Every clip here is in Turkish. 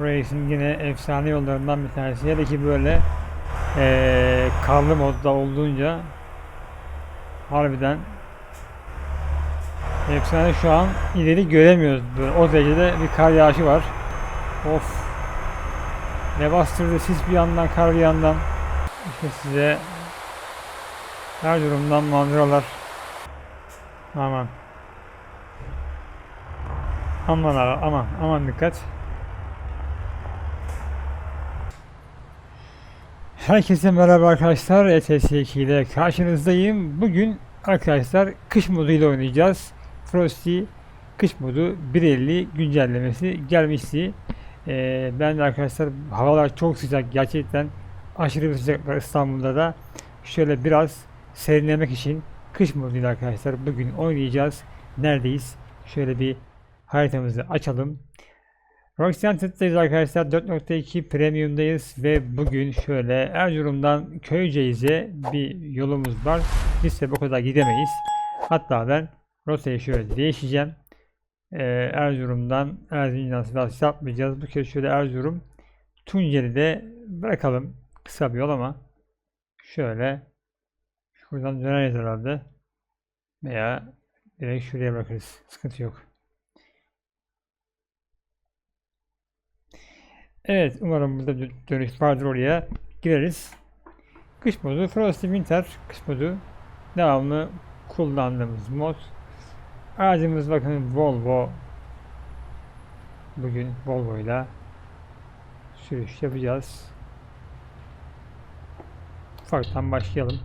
Race'in yine efsane yollarından bir tanesi. Hele ki böyle eee karlı modda olduğunca harbiden efsane şu an ileri göremiyoruz. Böyle o derecede bir kar yağışı var. Of. Ne bastırdı sis bir yandan kar bir yandan. İşte size her durumdan manzaralar. Aman. Aman aman aman dikkat. Herkese merhaba arkadaşlar. ETS 2 ile karşınızdayım. Bugün arkadaşlar kış moduyla oynayacağız. Frosty kış modu 1.50 güncellemesi gelmişti. Ee, ben de arkadaşlar havalar çok sıcak gerçekten aşırı bir sıcaklar İstanbul'da da şöyle biraz serinlemek için kış moduyla arkadaşlar bugün oynayacağız. Neredeyiz? Şöyle bir haritamızı açalım. Roxyanted'dayız arkadaşlar. 4.2 Premium'dayız ve bugün şöyle Erzurum'dan Köyceğiz'e bir yolumuz var. Biz de bu kadar gidemeyiz. Hatta ben rotayı şöyle değişeceğim. Ee, Erzurum'dan Erzincan sırası yapmayacağız. Bu kez şöyle Erzurum Tunceli'de bırakalım. Kısa bir yol ama şöyle şuradan döneriz herhalde. Veya direkt şuraya bırakırız. Sıkıntı yok. Evet, umarım burada dö- dönüş vardır oraya. Gireriz. Kış modu, Frosty Winter kış modu. Devamlı kullandığımız mod. Aracımız bakın Volvo. Bugün Volvo ile sürüş yapacağız. Ufaktan başlayalım.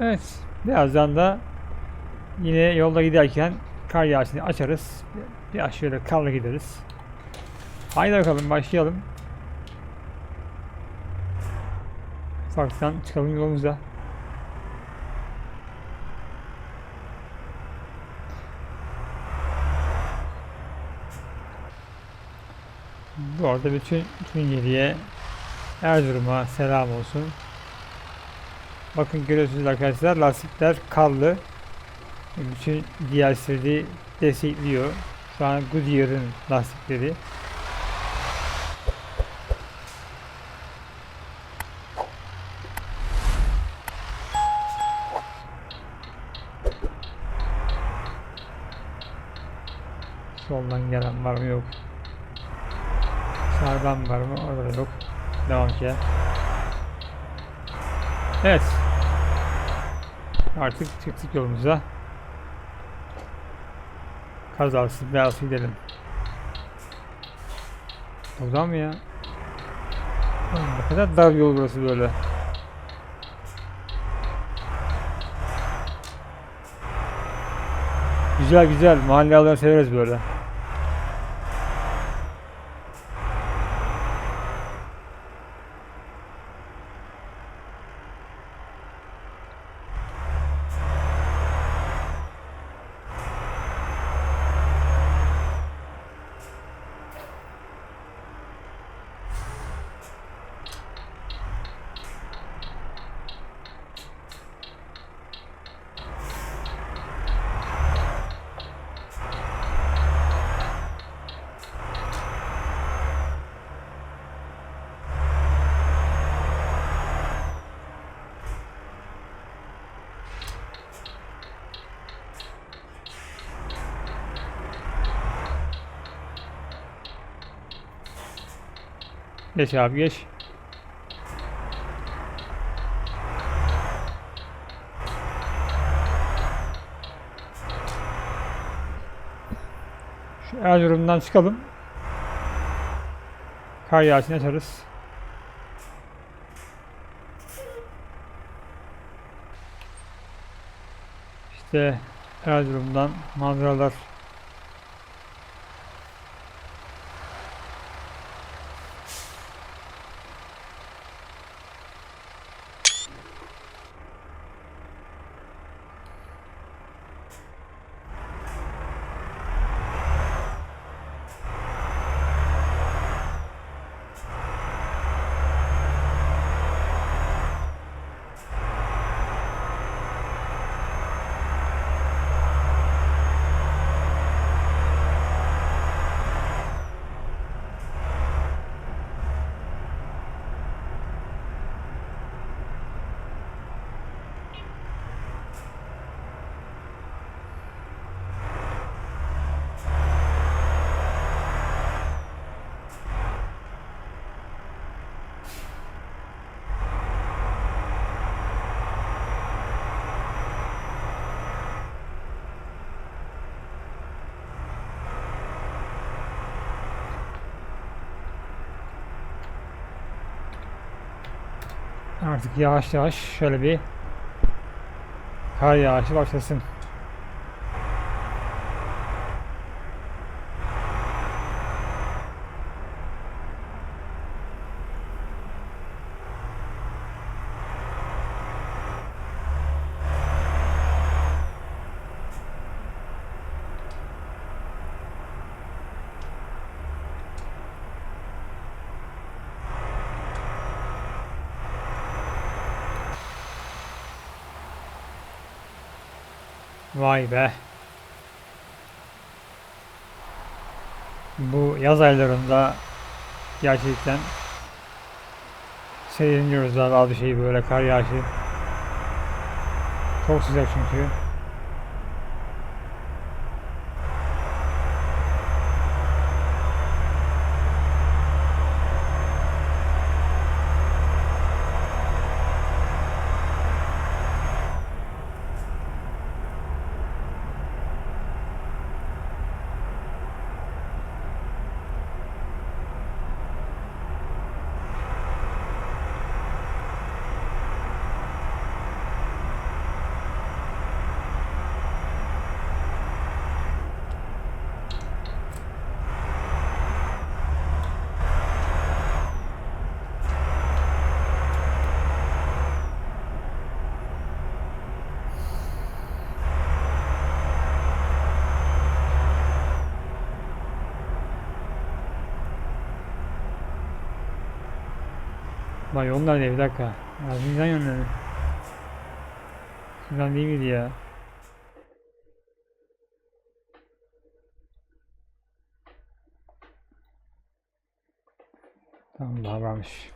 Evet, birazdan da yine yolda giderken kar yağışını açarız. Biraz şöyle karla gideriz. Haydi bakalım başlayalım. Ufaktan çıkalım yolumuza. Bu arada bütün Tunceli'ye Erzurum'a selam olsun. Bakın görüyorsunuz arkadaşlar lastikler karlı. Bütün DLC'leri destekliyor. Şu an Goodyear'ın lastikleri. Soldan gelen var mı yok. Sağdan var mı? Orada da yok. Devam ki. Evet. Artık çıktık yolumuza. Kazasız belasız gidelim. Buradan mı ya? Ne kadar dar yol burası böyle. Güzel güzel. Mahalle alanı severiz böyle. Geç abi geç. Şu Erzurum'dan çıkalım. Kar yağışını açarız. İşte Erzurum'dan manzaralar Artık yavaş yavaş şöyle bir kar yağışı başlasın. Vay be. Bu yaz aylarında gerçekten seyrediniyoruz abi az bir şey böyle kar yağışı. Çok sıcak çünkü. Vay onlar değil bir dakika. Ya Zindan yönleri. Zindan değil miydi ya? Tamam daha varmış.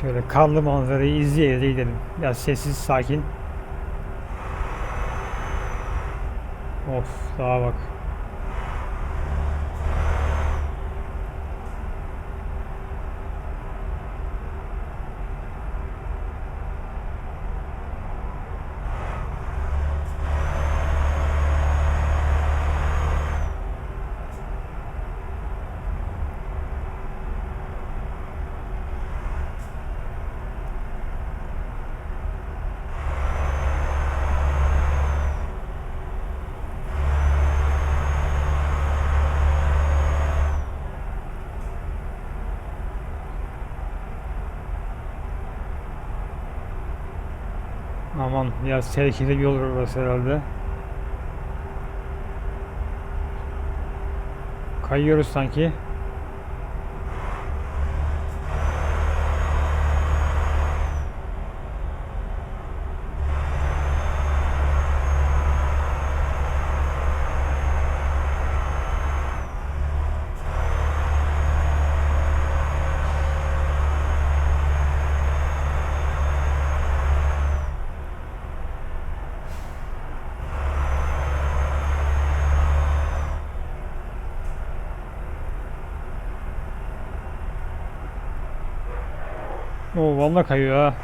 Şöyle karlı manzarayı izleye izleye gidelim. Biraz sessiz, sakin. Of, dağa bak. Aman ya tehlikeli bir yol burası herhalde. Kayıyoruz sanki. Oo vallahi kayıyor ha.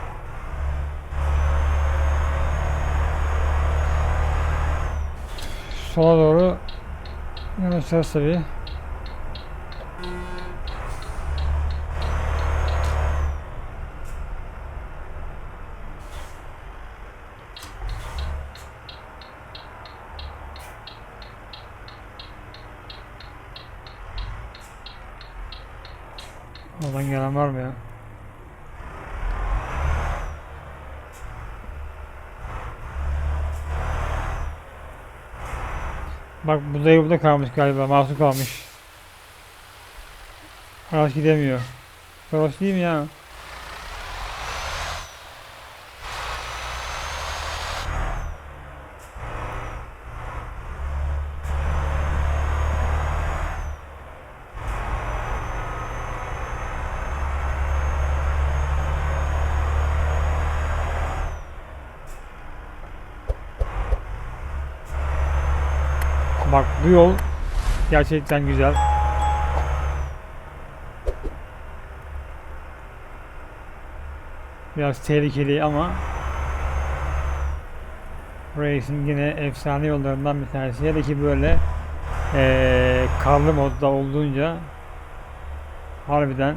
Sola doğru yanaşacağız tabii. Oradan gelen var mı ya? Bak bu dayı burada kalmış galiba. Mahsur kalmış. Araç gidemiyor. Araç değil mi ya? Bak bu yol gerçekten güzel. Biraz tehlikeli ama Race'in yine efsane yollarından bir tanesi. Hele ki böyle eee karlı modda olduğunca harbiden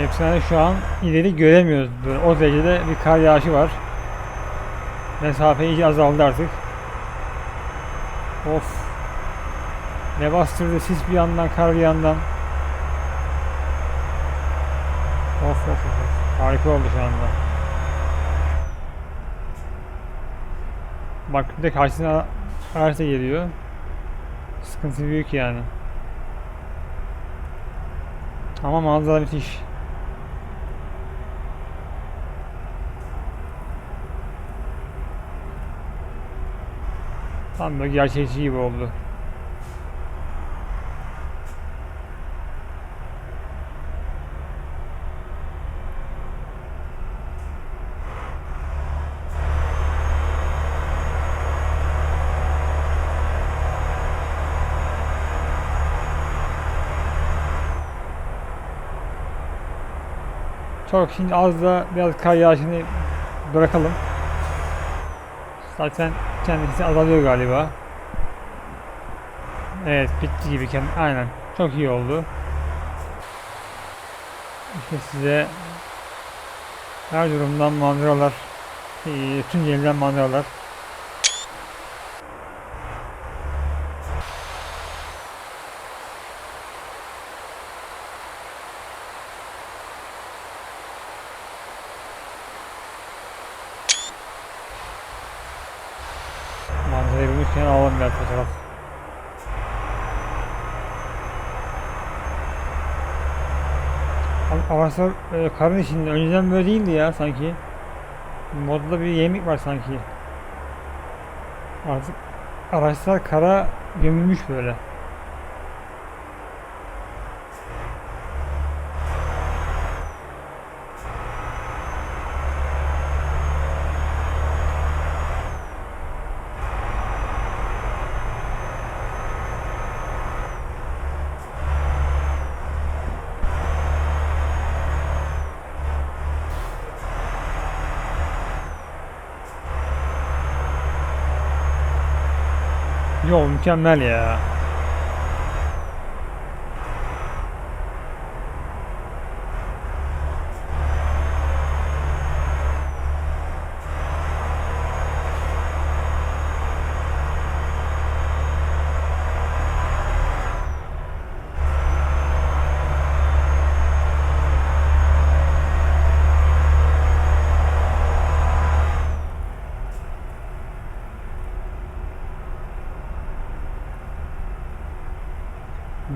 efsane şu an ileri göremiyoruz. Böyle o derecede bir kar yağışı var. Mesafe iyice azaldı artık. Of. Ne bastırdı sis bir yandan kar bir yandan. Of of of. Harika oldu şu anda. Bak bir de karşısına da geliyor. Sıkıntı büyük yani. Ama manzara müthiş. Tam böyle gerçekçi gibi oldu. Çok şimdi az da biraz kar yağışını bırakalım. Zaten kendisi azalıyor galiba. Evet bitti gibi kendi aynen çok iyi oldu. İşte size her durumdan manzaralar, eee, Tunceli'den manzaralar. Manzarayı bulmuşken alalım biraz fotoğraf. Araçlar e, karın içinde. Önceden böyle değildi ya sanki. Modda bir yemik var sanki. Artık araçlar kara gömülmüş böyle. Yol mükemmel ya.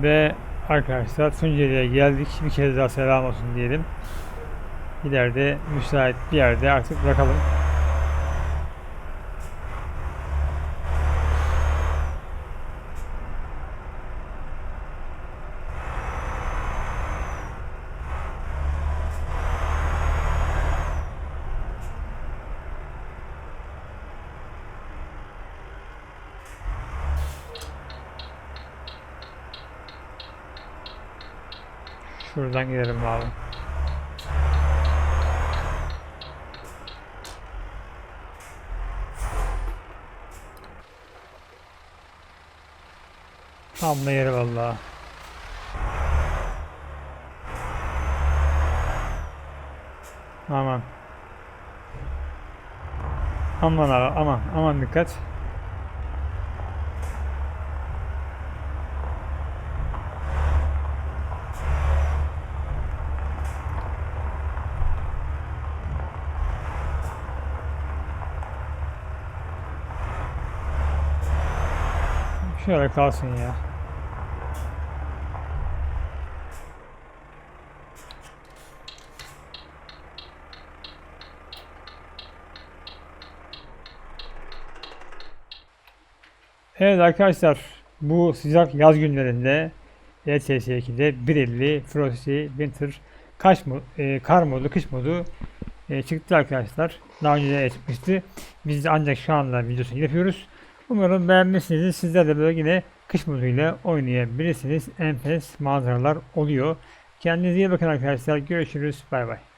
Ve arkadaşlar Tunceli'ye geldik. Bir kez daha selam olsun diyelim. İleride müsait bir yerde artık bırakalım. Şuradan gidelim abi. Tam da yeri valla. Aman. Aman abi aman aman dikkat. Şöyle kalsın ya. Evet arkadaşlar bu sıcak yaz günlerinde E ETS 2'de 1.50 Frosty Winter kaç mod, e, kar modu, kış modu e, çıktı arkadaşlar. Daha önce de çıkmıştı. Biz de ancak şu anda videosunu yapıyoruz. Umarım beğenmişsinizdir. Sizler de böyle yine kış moduyla oynayabilirsiniz. Enfes manzaralar oluyor. Kendinize iyi bakın arkadaşlar. Görüşürüz. Bay bay.